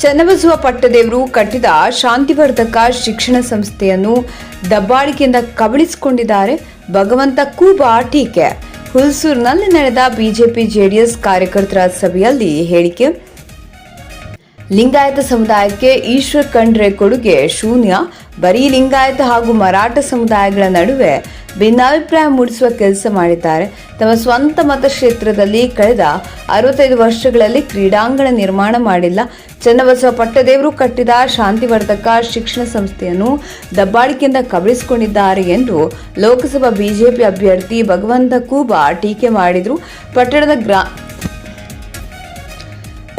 ಚನ್ನಬಸವ ಪಟ್ಟದೇವರು ಕಟ್ಟಿದ ಶಾಂತಿವರ್ಧಕ ಶಿಕ್ಷಣ ಸಂಸ್ಥೆಯನ್ನು ದಬ್ಬಾಳಿಕೆಯಿಂದ ಕಬಳಿಸಿಕೊಂಡಿದ್ದಾರೆ. ಭಗವಂತ ಕೂಬಾ ಟೀಕೆ. ಹುಲ್ಸೂರಿನಲ್ಲಿ ನಡೆದ ಬಿಜೆಪಿ ಜೆಡಿಎಸ್ ಕಾರ್ಯಕರ್ತರ ಸಭೆಯಲ್ಲಿ ಹೇಳಿಕೆ. ಲಿಂಗಾಯತ ಸಮುದಾಯಕ್ಕೆ ಈಶ್ವರ್ ಖಂಡ್ರೆ ಕೊಡುಗೆ ಶೂನ್ಯ. ಬರೀ ಲಿಂಗಾಯತ ಹಾಗೂ ಮರಾಠ ಸಮುದಾಯಗಳ ನಡುವೆ ಭಿನ್ನಾಭಿಪ್ರಾಯ ಮೂಡಿಸುವ ಕೆಲಸ ಮಾಡಿದ್ದಾರೆ. ತಮ್ಮ ಸ್ವಂತ ಮತಕ್ಷೇತ್ರದಲ್ಲಿ ಕಳೆದ ಅರವತ್ತೈದು ವರ್ಷಗಳಲ್ಲಿ ಕ್ರೀಡಾಂಗಣ ನಿರ್ಮಾಣ ಮಾಡಿಲ್ಲ. ಚನ್ನಬಸವ ಪಟ್ಟದೇವರು ಕಟ್ಟಿದ ಶಾಂತಿವರ್ಧಕ ಶಿಕ್ಷಣ ಸಂಸ್ಥೆಯನ್ನು ದಬ್ಬಾಳಿಕೆಯಿಂದ ಕಬಳಿಸಿಕೊಂಡಿದ್ದಾರೆ ಎಂದು ಲೋಕಸಭಾ ಬಿಜೆಪಿ ಅಭ್ಯರ್ಥಿ ಭಗವಂತ ಕೂಬಾ ಟೀಕೆ ಮಾಡಿದರು. ಪಟ್ಟಣದ ಗ್ರಾ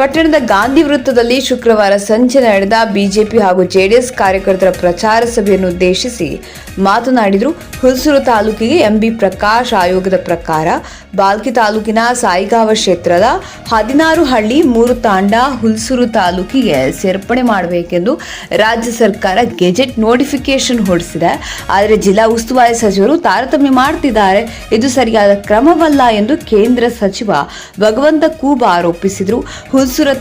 ಪಟ್ಟಣದ ಗಾಂಧಿ ವೃತ್ತದಲ್ಲಿ ಶುಕ್ರವಾರ ಸಂಜೆ ನಡೆದ ಬಿಜೆಪಿ ಹಾಗೂ ಜೆಡಿಎಸ್ ಕಾರ್ಯಕರ್ತರ ಪ್ರಚಾರ ಸಭೆಯನ್ನು ಉದ್ದೇಶಿಸಿ ಮಾತನಾಡಿದರು. ಹುಲ್ಸೂರು ತಾಲೂಕಿಗೆ ಎಂಬಿ ಪ್ರಕಾಶ್ ಆಯೋಗದ ಪ್ರಕಾರ ಬಾಲ್ಕಿ ತಾಲೂಕಿನ ಸಾಯಿಗಾವ ಕ್ಷೇತ್ರದ ಹದಿನಾರು ಹಳ್ಳಿ, ಮೂರು ತಾಂಡ ಹುಲ್ಸೂರು ತಾಲೂಕಿಗೆ ಸೇರ್ಪಡೆ ಮಾಡಬೇಕೆಂದು ರಾಜ್ಯ ಸರ್ಕಾರ ಗೆಜೆಟ್ ನೋಟಿಫಿಕೇಶನ್ ಹೊರಡಿಸಿದೆ. ಆದರೆ ಜಿಲ್ಲಾ ಉಸ್ತುವಾರಿ ಸಚಿವರು ತಾರತಮ್ಯ ಮಾಡ್ತಿದ್ದಾರೆ. ಇದು ಸರಿಯಾದ ಕ್ರಮವಲ್ಲ ಎಂದು ಕೇಂದ್ರ ಸಚಿವ ಭಗವಂತ ಕೂಬ ಆರೋಪಿಸಿದರು.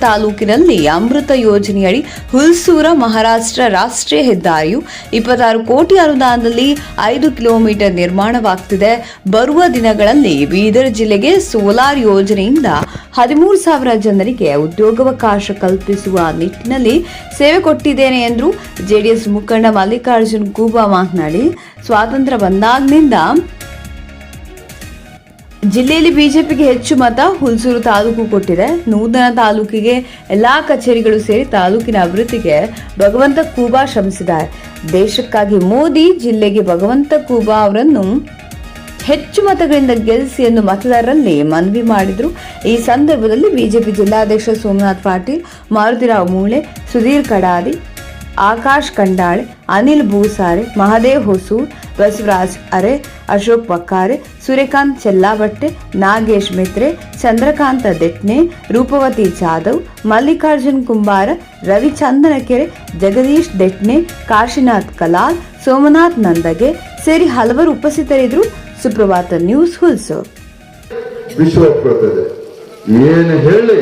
ತಾಲೂಕಿನಲ್ಲಿ ಅಮೃತ ಯೋಜನೆಯಡಿ ಹುಲ್ಸೂರ ಮಹಾರಾಷ್ಟ್ರ ರಾಷ್ಟ್ರೀಯ ಹೆದ್ದಾರಿಯು ಇಪ್ಪತ್ತಾರು ಕೋಟಿ ಅನುದಾನದಲ್ಲಿ ಐದು ಕಿಲೋಮೀಟರ್ ನಿರ್ಮಾಣವಾಗ್ತಿದೆ. ಬರುವ ದಿನಗಳಲ್ಲಿ ಬೀದರ್ ಜಿಲ್ಲೆಗೆ ಸೋಲಾರ್ ಯೋಜನೆಯಿಂದ ಹದಿಮೂರು ಸಾವಿರ ಜನರಿಗೆ ಉದ್ಯೋಗಾವಕಾಶ ಕಲ್ಪಿಸುವ ನಿಟ್ಟಿನಲ್ಲಿ ಸೇವೆ ಕೊಟ್ಟಿದ್ದೇನೆ ಎಂದು ಜೆಡಿಎಸ್ ಮುಖಂಡ ಮಲ್ಲಿಕಾರ್ಜುನ್ ಕೂಬಾ ಮಾತನಾಡಿ, ಸ್ವಾತಂತ್ರ್ಯ ಬಂದಾಗಿನಿಂದ ಜಿಲ್ಲೆಯಲ್ಲಿ ಬಿಜೆಪಿಗೆ ಹೆಚ್ಚು ಮತ ಹುಲ್ಸೂರು ತಾಲೂಕು ಕೊಟ್ಟಿದೆ. ನೂತನ ತಾಲೂಕಿಗೆ ಎಲ್ಲಾ ಕಚೇರಿಗಳು ಸೇರಿ ತಾಲೂಕಿನ ಅಭಿವೃದ್ಧಿಗೆ ಭಗವಂತ ಕೂಬಾ ಶ್ರಮಿಸಿದ್ದಾರೆ. ದೇಶಕ್ಕಾಗಿ ಮೋದಿ ಜಿಲ್ಲೆಗೆ ಭಗವಂತ ಕೂಬಾ ಅವರನ್ನು ಹೆಚ್ಚು ಮತಗಳಿಂದ ಗೆಲ್ಲಿಸಿ ಎಂದು ಮತದಾರರಲ್ಲಿ ಮನವಿ ಮಾಡಿದರು. ಈ ಸಂದರ್ಭದಲ್ಲಿ ಬಿಜೆಪಿ ಜಿಲ್ಲಾಧ್ಯಕ್ಷ ಸೋಮನಾಥ್ ಪಾಟೀಲ್, ಮಾರುತಿರಾವ್ ಮೂಳೆ, ಸುಧೀರ್ ಕಡಾದಿ ಆಕಾಶ್ ಕಂಡಾಳೆ, ಅನಿಲ್ ಭೂಸಾರೆ, ಮಹದೇವ್ ಹೊಸೂರ್ ಬಸವರಾಜ್ ಅರೆ, ಅಶೋಕ್ ಪಕ್ಕಾರೆ ಸೂರ್ಯಕಾಂತ್ ಚೆಲ್ಲಾಬಟ್ಟೆ ನಾಗೇಶ್ ಮಿತ್ರೆ, ಚಂದ್ರಕಾಂತ ದೆಟ್ನೆ, ರೂಪವತಿ ಜಾಧವ್, ಮಲ್ಲಿಕಾರ್ಜುನ್ ಕುಂಬಾರ ರವಿ ಚಂದನಕೆರೆ ಜಗದೀಶ್ ದೆಟ್ನೆ, ಕಾಶಿನಾಥ್ ಕಲಾಲ್, ಸೋಮನಾಥ್ ನಂದಗೆ ಸೇರಿ ಹಲವರು ಉಪಸ್ಥಿತರಿದ್ದರು. ಸುಪ್ರಭಾತ ನ್ಯೂಸ್ ಹುಲ್ಸು. ಏನು ಹೇಳಿ?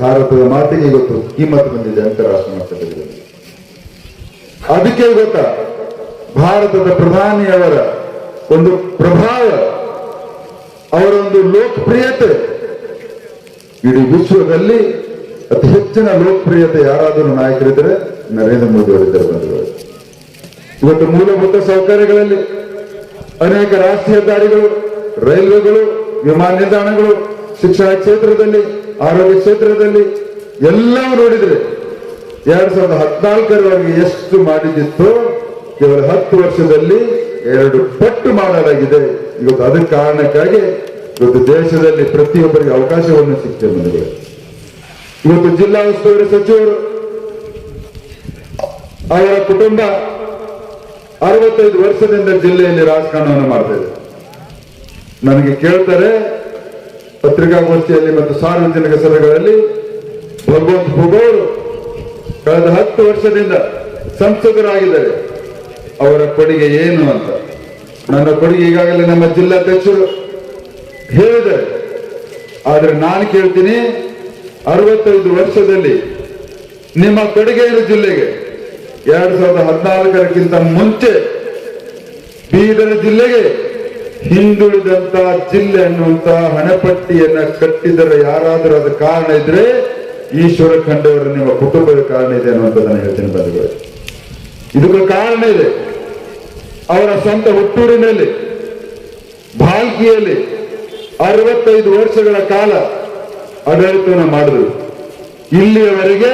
ಭಾರತದ ಮಾತಿಗೆ ಇವತ್ತು ಕಿಮ್ಮತ್ತು ಬಂದಿದೆ ಅಂತಾರಾಷ್ಟ್ರ ಮಟ್ಟದಲ್ಲಿ ಅದಕ್ಕೆ ಗೊತ್ತಾ? ಭಾರತದ ಪ್ರಧಾನಿಯವರ ಒಂದು ಪ್ರಭಾವ ಅವರ ಒಂದು ಲೋಕಪ್ರಿಯತೆ, ಇಡೀ ವಿಶ್ವದಲ್ಲಿ ಅತಿ ಹೆಚ್ಚಿನ ಲೋಕಪ್ರಿಯತೆ ಯಾರಾದರೂ ನಾಯಕರಿದ್ದರೆ ನರೇಂದ್ರ ಮೋದಿ ಅವರಿದ್ದರು ಇವತ್ತು ಮೂಲಭೂತ ಸೌಕರ್ಯಗಳಲ್ಲಿ ಅನೇಕ ರಾಷ್ಟ್ರೀಯ ದಾರಿಗಳು, ರೈಲ್ವೆಗಳು, ವಿಮಾನ ನಿಲ್ದಾಣಗಳು, ಶಿಕ್ಷಣ ಕ್ಷೇತ್ರದಲ್ಲಿ, ಆರೋಗ್ಯ ಕ್ಷೇತ್ರದಲ್ಲಿ ಎಲ್ಲವೂ ನೋಡಿದ್ರೆ ಎರಡ್ ಸಾವಿರದ ಹದಿನಾಲ್ಕರವರೆಗೆ ಎಷ್ಟು ಮಾಡಿದಿತ್ತು ಕೇವಲ ಹತ್ತು ವರ್ಷದಲ್ಲಿ ಎರಡು ಪಟ್ಟು ಮಾಡಲಾಗಿದೆ. ಇವತ್ತು ಅದಕ್ಕೆ ಕಾರಣಕ್ಕಾಗಿ ಇವತ್ತು ದೇಶದಲ್ಲಿ ಪ್ರತಿಯೊಬ್ಬರಿಗೆ ಅವಕಾಶವನ್ನು ಸಿಕ್ತದೆ ನನಗೆ ಇವತ್ತು ಜಿಲ್ಲಾ ಉಸ್ತುವಾರಿ ಸಚಿವರು ಅವರ ಕುಟುಂಬ ಅರವತ್ತೈದು ವರ್ಷದಿಂದ ಜಿಲ್ಲೆಯಲ್ಲಿ ರಾಜಕಾರಣವನ್ನು ಮಾಡ್ತಾ ಇದೆ. ನನಗೆ ಕೇಳ್ತಾರೆ, ಪತ್ರಿಕಾಗೋಷ್ಠಿಯಲ್ಲಿ ಮತ್ತು ಸಾರ್ವಜನಿಕ ಸಭೆಗಳಲ್ಲಿ ಭಗವಂತ ಭೂಗೋಳು ಕಳೆದ ಹತ್ತು ವರ್ಷದಿಂದ ಸಂಸದರಾಗಿದ್ದಾರೆ. ಅವರ ಕೊಡುಗೆ ಏನು ಅಂತ? ನನ್ನ ಕೊಡುಗೆ ಈಗಾಗಲೇ ನಮ್ಮ ಜಿಲ್ಲಾಧ್ಯಕ್ಷರು ಹೇಳಿದ್ದಾರೆ. ಆದ್ರೆ ನಾನು ಕೇಳ್ತೀನಿ, ಅರವತ್ತೈದು ವರ್ಷದಲ್ಲಿ ನಿಮ್ಮ ಕೊಡುಗೆ ಜಿಲ್ಲೆಗೆ ಎರಡ್ ಸಾವಿರದ ಹದಿನಾಲ್ಕರಕ್ಕಿಂತ ಮುಂಚೆ ಬೀದರ್ ಜಿಲ್ಲೆಗೆ ಹಿಂದುಳಿದಂತ ಜಿಲ್ಲೆ ಅನ್ನುವಂತ ಹಣಪಟ್ಟಿಯನ್ನ ಕಟ್ಟಿದರೆ ಯಾರಾದರೂ ಅದು ಕಾರಣ ಇದ್ರೆ ಈಶ್ವರ ಕಂಡವರ ನಿಮ್ಮ ಕುಟುಂಬದ ಕಾರಣ ಇದೆ ಅನ್ನುವಂಥದ್ದನ್ನು ಹೇಳ್ತೀನಿ ಬಂಧುಗಳು. ಇದಕ್ಕೆ ಕಾರಣ ಇದೆ. ಅವರ ಸ್ವಂತ ಹುಟ್ಟೂರಿನಲ್ಲಿ, ಭಾಲ್ಕಿಯಲ್ಲಿ ಅರವತ್ತೈದು ವರ್ಷಗಳ ಕಾಲ ಆಡಳಿತವನ್ನು ಮಾಡಿದ್ರು. ಇಲ್ಲಿಯವರೆಗೆ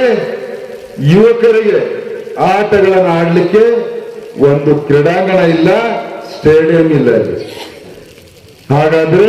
ಯುವಕರಿಗೆ ಆಟಗಳನ್ನು ಆಡಲಿಕ್ಕೆ ಒಂದು ಕ್ರೀಡಾಂಗಣ ಇಲ್ಲ, ಸ್ಟೇಡಿಯಂ ಇಲ್ಲ. ಹಾಗಾದ್ರೆ